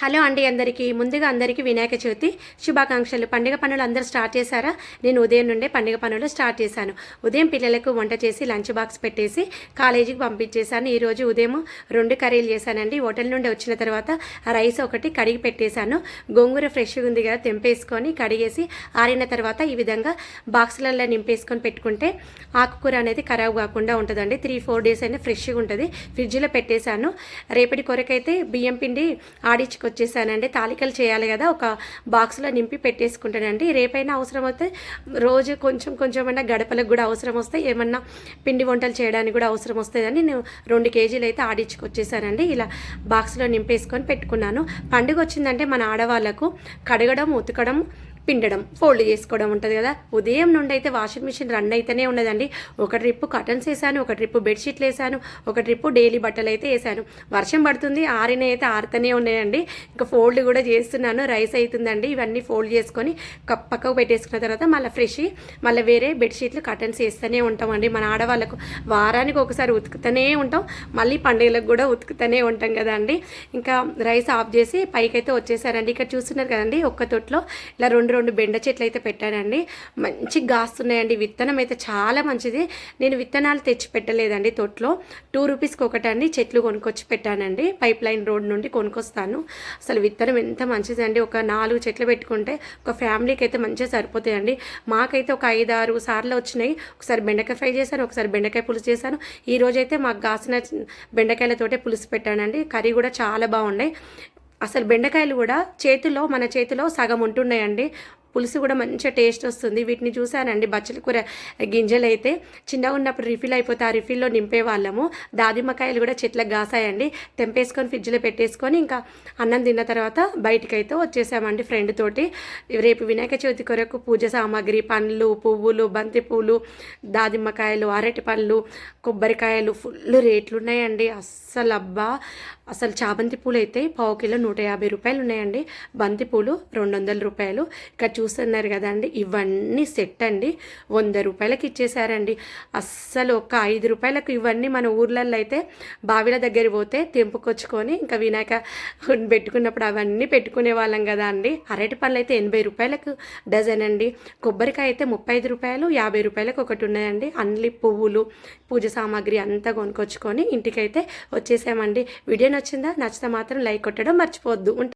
Hello అండి అందరికీ. ముందుగా అందరికీ వినాయక చవితి శుభాకాంక్షలు. పండుగ పనులు అందరూ స్టార్ట్ చేశారా? నేను ఉదయం నుండే పండుగ పనులు స్టార్ట్ చేశాను. ఉదయం పిల్లలకు వంట చేసి లంచ్ బాక్స్ పెట్టేసి కాలేజీకి పంపించేశాను. ఈరోజు ఉదయం రెండు కర్రీలు చేశానండి. హోటల్ నుండి వచ్చిన తర్వాత రైస్ ఒకటి కడిగి పెట్టేశాను. గోంగూర ఫ్రెష్గా ఉంది కదా తెంపేసుకొని కడిగేసి ఆరిన తర్వాత ఈ విధంగా బాక్సులలో నింపేసుకొని పెట్టుకుంటే ఆకుకూర అనేది ఖరాబ్ కాకుండా ఉంటుందండి. త్రీ ఫోర్ డేస్ అయినా ఫ్రెష్గా ఉంటుంది. ఫ్రిడ్జ్లో పెట్టేశాను. రేపటి కొరకైతే బియ్యం పిండి ఆడించుకు వచ్చేసానండి తాలికలు చేయాలి కదా ఒక బాక్స్లో నింపి పెట్టేసుకుంటానండి. రేపైనా అవసరం వస్తే రోజు కొంచెం కొంచెం అయినా గడపలకు కూడా అవసరం వస్తే ఏమన్నా పిండి వంటలు చేయడానికి కూడా అవసరం వస్తుందని నేను రెండు కేజీలు అయితే ఆడించుకొచ్చేసానండి. ఇలా బాక్స్లో నింపేసుకొని పెట్టుకున్నాను. పండుగ వచ్చిందంటే మన ఆడవాళ్ళకు కడగడం ఉతకడం పిండడం ఫోల్డ్ చేసుకోవడం ఉంటుంది కదా. ఉదయం నుండి అయితే వాషింగ్ మిషన్ రన్ అయితేనే ఉన్నదండి. ఒక ట్రిప్ కటన్స్ వేసాను ఒక ట్రిప్ బెడ్షీట్లు వేసాను ఒక ట్రిప్పు డైలీ బట్టలు అయితే వేసాను. వర్షం పడుతుంది ఆరిన అయితే ఆరుతూనే ఉన్నాయండి. ఇంకా ఫోల్డ్ కూడా చేస్తున్నాను రైస్ అవుతుందండి. ఇవన్నీ ఫోల్డ్ చేసుకొని పక్కకు పెట్టేసుకున్న తర్వాత మళ్ళీ ఫ్రెష్ మళ్ళీ వేరే బెడ్షీట్లు కటన్స్ వేస్తూనే ఉంటామండి. మన ఆడవాళ్ళకు వారానికి ఒకసారి ఉతుకుతూనే ఉంటాం. మళ్ళీ పండుగలకు కూడా ఉతుకుతూనే ఉంటాం కదా అండి ఇంకా రైస్ ఆఫ్ చేసి పైకైతే వచ్చేసారండి. ఇక్కడ చూస్తున్నారు కదండి ఒక్క తొట్లో. ఇలా రెండు రెండు బెండ చెట్లు అయితే పెట్టానండి. మంచి గాస్తున్నాయండి. విత్తనం అయితే చాలా మంచిది. నేను విత్తనాలు తెచ్చి పెట్టలేదండి తొట్లో. టూ రూపీస్కి ఒకటండి. చెట్లు కొనుక్కొచ్చి పెట్టానండి. పైప్ లైన్ రోడ్ నుండి కొనుక్కొస్తాను. అసలు విత్తనం ఎంత మంచిదండి. ఒక నాలుగు చెట్లు పెట్టుకుంటే ఒక ఫ్యామిలీకి అయితే మంచిగా సరిపోతాయండి. మాకైతే ఒక ఐదు ఆరు సార్లు వచ్చినాయి. ఒకసారి బెండకాయ ఫ్రై చేశాను ఒకసారి బెండకాయ పులుసు చేశాను. ఈ రోజైతే మాకు కాసిన బెండకాయలతోటే పులుసు పెట్టానండి. కర్రీ కూడా చాలా బాగున్నాయి. అసలు బెండకాయలు కూడా చేతిలో మన చేతిలో సగం ఉంటున్నాయండి. పులుసు కూడా మంచిగా టేస్ట్ వస్తుంది. వీటిని చూశానండి బచ్చల కూర గింజలు అయితే చిన్నగా ఉన్నప్పుడు రిఫిల్ అయిపోతే ఆ రిఫిల్లో నింపే వాళ్ళము. దాదిమ్మకాయలు కూడా చెట్లకు గాసాయండి. తెంపేసుకొని ఫ్రిడ్జ్లో పెట్టేసుకొని ఇంకా అన్నం తిన్న తర్వాత బయటకైతే వచ్చేసామండి ఫ్రెండ్ తోటి. రేపు వినాయక చవితి కొరకు పూజ సామాగ్రి పండ్లు పువ్వులు బంతిపూలు దాదిమ్మకాయలు అరటి పండ్లు కొబ్బరికాయలు ఫుల్ రేట్లు ఉన్నాయండి. అస్సలు అబ్బా! అసలు చామంతి పూలు అయితే పావు కిలో నూట యాభై రూపాయలు ఉన్నాయండి. బంతి పూలు రెండు వందల రూపాయలు. ఇక్కడ చూ చూస్తున్నారు కదండి. ఇవన్నీ సెట్ అండి. వంద రూపాయలకి ఇచ్చేసారండి. అస్సలు ఒక ఐదు రూపాయలకు ఇవన్నీ మన ఊర్లలో అయితే బావిల దగ్గర పోతే తెంపుకొచ్చుకొని ఇంకా వినాయక పెట్టుకున్నప్పుడు అవన్నీ పెట్టుకునే వాళ్ళం కదా అండి. అరటి పళ్ళు అయితే ఎనభై రూపాయలకు డజన్ అండి. కొబ్బరికాయ అయితే ముప్పై ఐదు రూపాయలు యాభై రూపాయలకు ఒకటి ఉన్నాయండి. అన్ని పువ్వులు పూజ సామాగ్రి అంతా కొనుక్కొచ్చుకొని ఇంటికైతే వచ్చేసామండి. వీడియో నచ్చిందా? నచ్చితే మాత్రం లైక్ కొట్టడం మర్చిపోవద్దు.